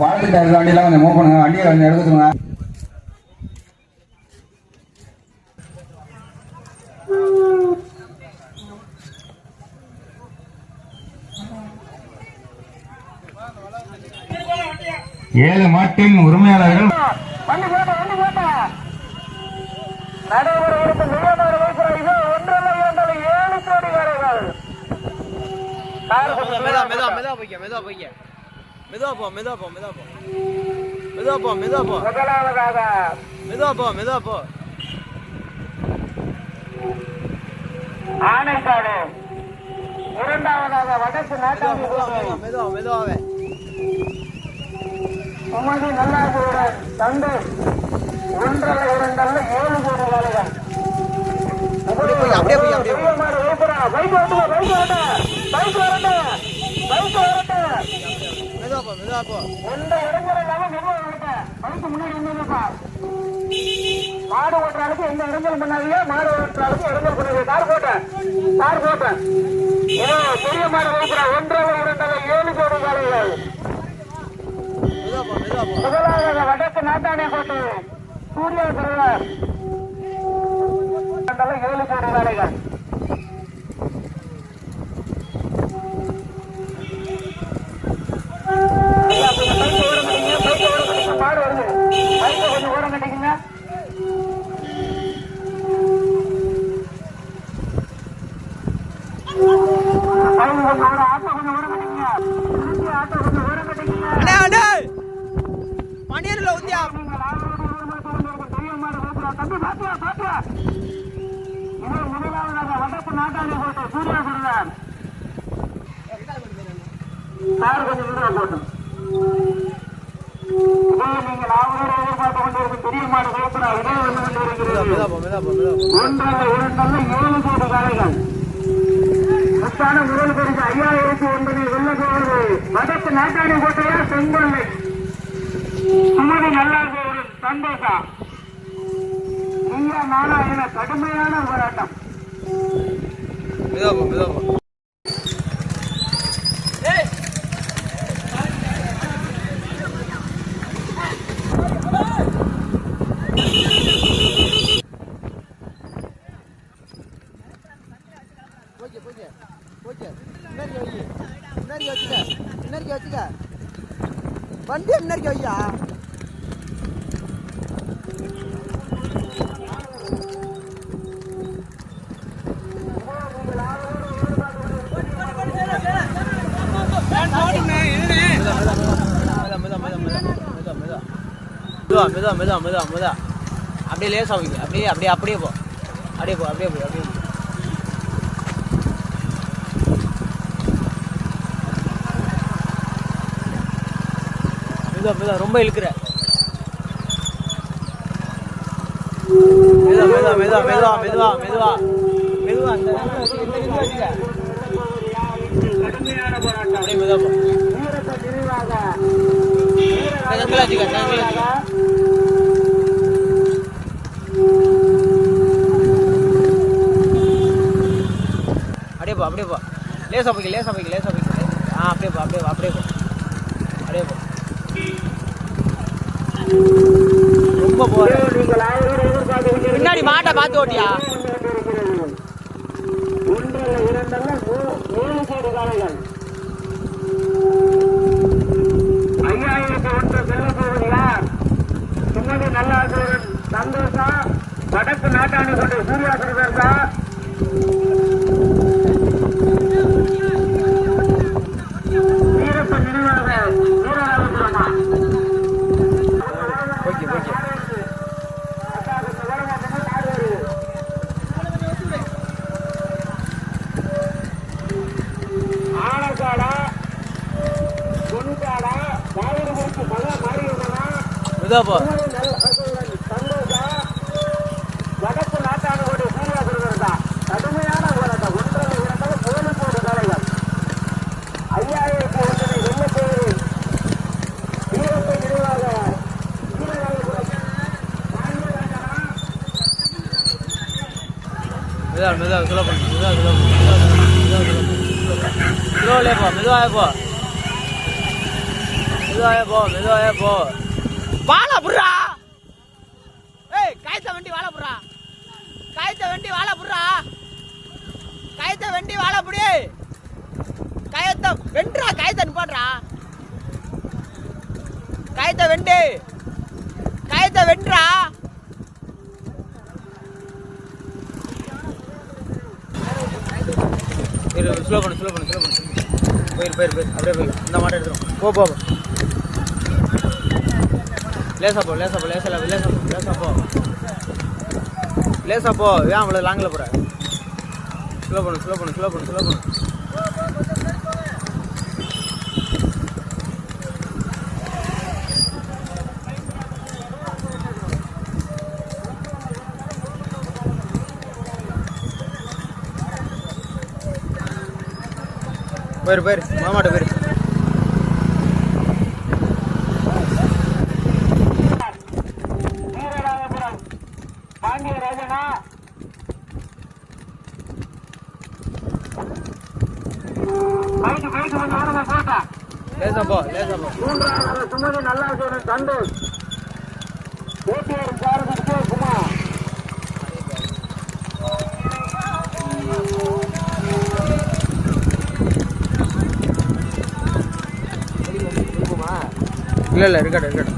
இருக்க வண்டியெல்லாம் கொஞ்சம் மூவ் பண்ணுங்க. வண்டியை கொஞ்சம் எடுத்துருங்க ஏழு மாட்டின் உரிமையாளர்கள். மெதுவா மெதுவா போய்க்க மெதுவா போய்க்க. மெதுவா போ மெதுவா போ மெதுவா போ. மெதுவா போ மெதுவா போ. முதலாவதாக. மெதுவா போ மெதுவா போ. ஆனைக்காடு இரண்டாவதாக வடக்கு நாட்டாண்டி மெதுவா மெதுவாவே உமதி நல்லாசியுடன் தந்தை. ஒன்றல்ல இரண்டல்ல ஏழு கோடி வரைகள் அப்படியே அப்படியே அப்படியே போய். நிலையமாறு வைக்கிறா போ மெதுவா போ எந்த முன்னாடி நின்னுப்பா மாடு ஓட்டுறாளுக்கு எந்த இடைஞ்சல் பண்ணாதீங்க மாடு பண்ணாதீங்க. கார் போட்ட கார் போட்ட ஏதோ பெரிய மாடு வைக்கிறா ஒன்றரை இரண்டரை ஏழு கோடி போ முதலாவது வடக்கு நாட்டாணி கோட்டை சூர்யா ஏழு கோடி காலைகள். பன்னீர்ல கோபுரம். தம்பி, பாத்தியா? இது முதலாவதாக வடக்கு நாட்டாளி கோட்டை சூர்யா பிரதர். சார் கொஞ்சம் வீடியோ போட்டு இதோ நீங்கள் ஆவலோடு எதிர்பார்த்து கொண்டிருக்கும் பெரிய மாடு போ மெதுவா போ ஒன்றல்ல இரண்டல்ல ஏழு கோடி காளைகள் முத்தான முதல் பரிசு ஐயாயிரத்தி ஒன்பதை வெள்ள போவது வடக்கு நாட்டாணி கோட்டையா செங்கொல்லை சுமதி நல்லா சந்தோஷா. நீயா நானா என கடுமையான போராட்டம். மெதுவா போ மெதுவா போ போய்க்க போய்க்க போய்க்க முன்னாடி வை முன்னாடி வச்சுக்க முன்னாடி வச்சுக்க வண்டியை முன்னாடி வையா மெதுவா மெதுவா மெதுவா மெதுவா மெதுவா. அப்படியே லேசா வைங்க. அப்படியே அப்படியே அப்படியே போ. அப்படியே போ அப்படியே போ அப்படியே மெதுவா மெதுவா ரொம்ப இழுக்கிற. மெதுவா மெதுவா மெதுவா மெதுவா மெதுவா மெதுவா. மெதுவா. கடுமையான போராட்டம். அப்படியே மெதுவா போ வீரத்தை நிறைவாக இந்த அப்படியே போ அப்படியே போ. லேசா போய்க்க லேசா போய்க்க லேசா போய்க்க. ஆ அப்படியே போ அப்படியே போ அப்படியே போ. அப்படியே போ. ரொம்ப போற. பின்னாடி மாட்டை பார்த்து ஓட்டியா? ஐயாயிரத்தி ஒன்று சுமதி நல்லாசூரன் சந்தோஷா வடக்கு நாட்டாணி கொண்டு சூர்யா தான் வீரப்ப நினைவாக ಇದಾಪ மெதுவாக மெதுவாக கிலோ பண்ணு மெதுவாக கிலோ கிலோவிலே போ மெதுவாக போ மெதுவாக போ மெதுவாக போ வாழ புறா ஏய் காய்த்த வண்டி வாழ புறா காய்த்த வண்டி வாழ புறா காய்த்த வண்டி வாழ புடி. காயத்த வென்றா காயத்த நிப்பாடுறா. காயத்த வெண்டு. காயத்த வென்றா. ஸ்லோ பண்ணு ஸ்லோ பண்ணு ஸ்லோ பண்ணு. போயிரு போயிரு போயிரு. அப்படியே போயிரு. இந்த மாட்டை எடுத்துரும் போ போ. லேசா போ லேசா போ லேசா லேசா போ லேசா போ. லேசா போ. ஏன் அவ்வளோ லாங்கில் போகிற ஸ்லோ பண்ணு ஸ்லோ பண்ணு ஸ்லோ பண்ணு ஸ்லோ பண்ணு. போயிரு போயிரு. மாமாட்ட போயிரு. நல்லா நல்லாசேரன் சந்தோஷ். ஏடிஆர் சாரதி விஜயகுமார் இல்ல இல்ல இருக்கட்டும்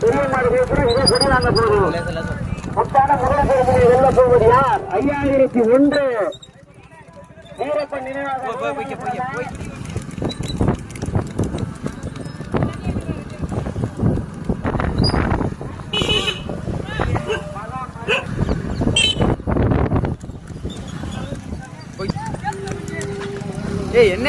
பெரிய மாதிரி இதை கொடி வாங்க போதும் முத்தான முதலமைச்சர் வெல்ல போவது ஐயாயிரத்தி ஒன்று. ஏய் என்ன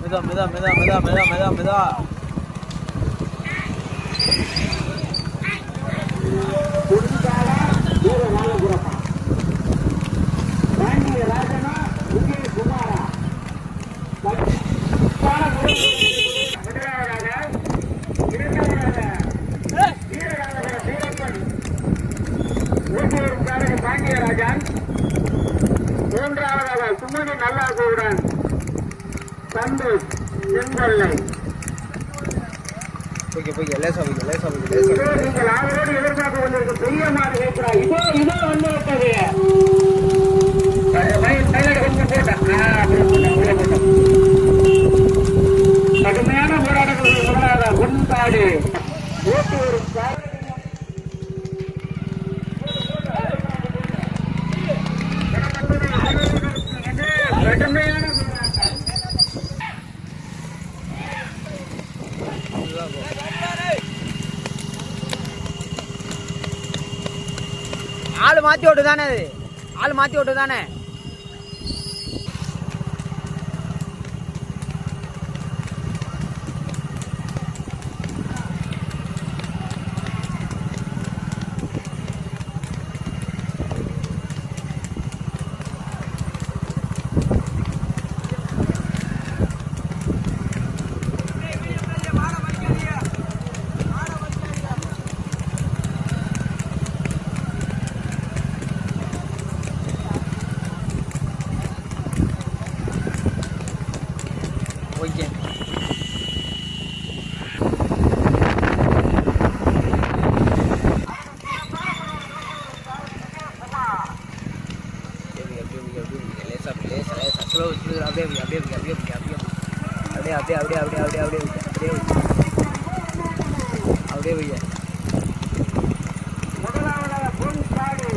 மெதா மெதா மெதா மெதா மெதா மெதா மெதா. பாண்டியராஜன் மூன்றாவதாக சுமதி நல்லாசூடன் சந்தோஷ் செங்கொல்லை நீங்கள் ஆவலோடு எதிர்பார்த்து கொண்டிருக்கும் பெரிய மாடு கேட்கிறார் இதோ இதோ வந்து விட்டது மாற்றி ஓட்டு தானே அது? ஆள் மாற்றி ஓட்டு தானே ஓகே அப்படியே அப்படியே அப்படியே அப்படியே அப்படியே அப்படியே அப்படியே அப்படியே வைங்க முதலாவதாக பொன் சாடு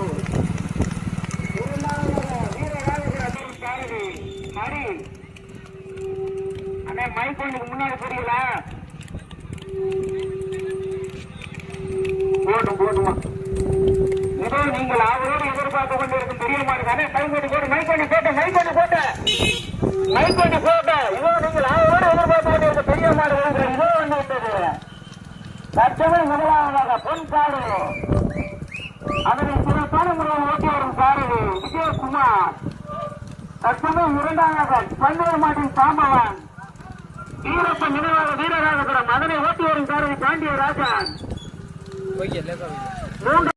இரண்டாவதாக வீரராஜபுர பொன் சாரதி ஹரி அண்ணே மைக் ஒன்றுக்கு முன்னாடி புரியல. போட்டும் போட்டுமா. இதோ நீங்கள் அவரோடு எதிர்பார்த்து கொண்டிருக்கும் பெரிய மாடு அண்ணே மைக் ஒன்று போட்டு மைக் ஒன்று போட்ட மைக் ஒன்று போட்ட. மைக் ஒன்று போட்ட. இதோ நீங்கள் அவரோடு எதிர்பார்த்து கொண்டிருக்கும் பெரிய மாடு இதோ வந்து விட்டது தற்சமயம் முதலாவதாக பொன் சாடு அதனை சிறப்பான முறையில் ஓட்டி வரும் சாரதி விஜயகுமார். தற்சமயம் இரண்டாவதாக பந்தய மாட்டின் சாம்பவன். வீரப்ப நினைவாக வீரராகபுரம் அதனை ஓட்டி வரும் சாரதி பாண்டிய ராஜா. மூன்று